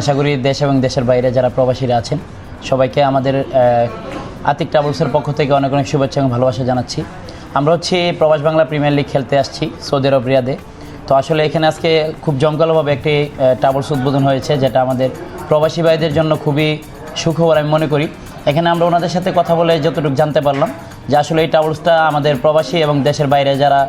আশা করি দেশ এবং দেশের বাইরে যারা প্রবাসীরা আছেন, সবাইকে আমাদের আতিক ট্রাভেলসের পক্ষ থেকে অনেক অনেক শুভেচ্ছা এবং ভালোবাসা জানাচ্ছি। আমরা হচ্ছে প্রবাস বাংলা প্রিমিয়ার লিগ খেলতে আসছি সৌদি আরব রিয়াদে। তো আসলে এখানে আজকে খুব জমকালোভাবে একটি ট্রাভেলস উদ্বোধন হয়েছে যেটা আমাদের প্রবাসী ভাইদের জন্য খুবই সুখবর আমি মনে করি। এখানে আমরা ওনাদের সাথে কথা বলে যতটুকু জানতে পারলাম যে আসলে এই ট্রাভেলসটা আমাদের প্রবাসী এবং দেশের বাইরে যারা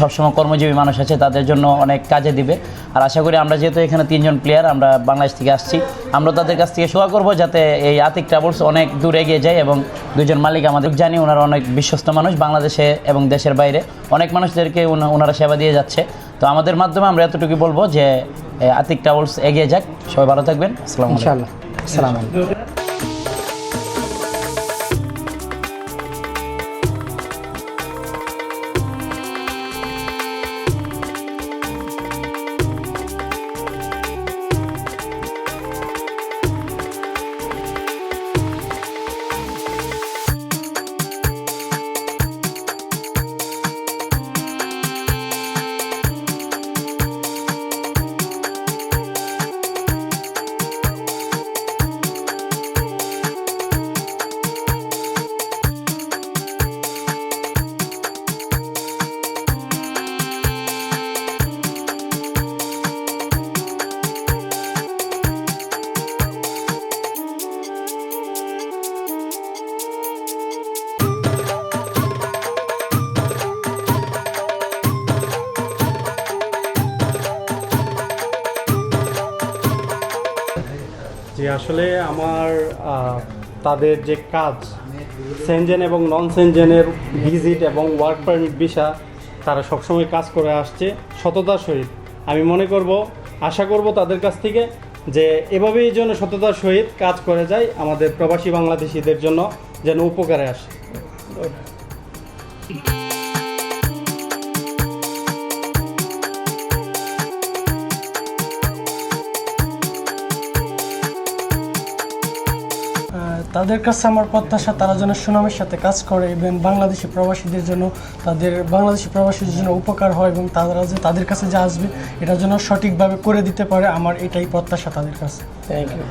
সবসময় কর্মজীবী মানুষ আছে, তাদের জন্য অনেক কাজে দিবে। আর আশা করি আমরা যেহেতু এখানে তিনজন প্লেয়ার আমরা বাংলাদেশ থেকে আসছি, আমরা তাদের কাছ থেকে শোয়া করব যাতে এই আতিক ট্রাভেলস অনেক দূর এগিয়ে যায় এবং দুজন মালিক আমাদের জানি, ওনারা অনেক বিশ্বস্ত মানুষ বাংলাদেশে এবং দেশের বাইরে। অনেক মানুষদেরকে ওনারা সেবা দিয়ে যাচ্ছে। তো আমাদের মাধ্যমে আমরা এতটুকু বলব যে আতিক ট্রাভেলস এগিয়ে যাক। সবাই ভালো থাকবেন। আসসালামু ইনশাআল্লাহ। আসসালামু আলাইকুম। জি আসলে আমার তাদের যে কাজ, সেনজেন এবং নন সেনজেনের ভিজিট এবং ওয়ার্ক পারমিট ভিসা তারা সবসময় কাজ করে আসছে সততার সহিত। আমি মনে করব, আশা করব তাদের কাছ থেকে যে এভাবেই যেন সততার সহিত কাজ করে যায় আমাদের প্রবাসী বাংলাদেশিদের জন্য যেন উপকারে আসে। তাদের কাছে আমার প্রত্যাশা, তারা যেন সুনামের সাথে কাজ করে এবং বাংলাদেশি প্রবাসীদের জন্য তাদের, বাংলাদেশি প্রবাসীদের জন্য উপকার হয় এবং তারা যে তাদের কাছে যে আসবে, এটা যেন সঠিকভাবে করে দিতে পারে, আমার এটাই প্রত্যাশা তাদের কাছে। Thank you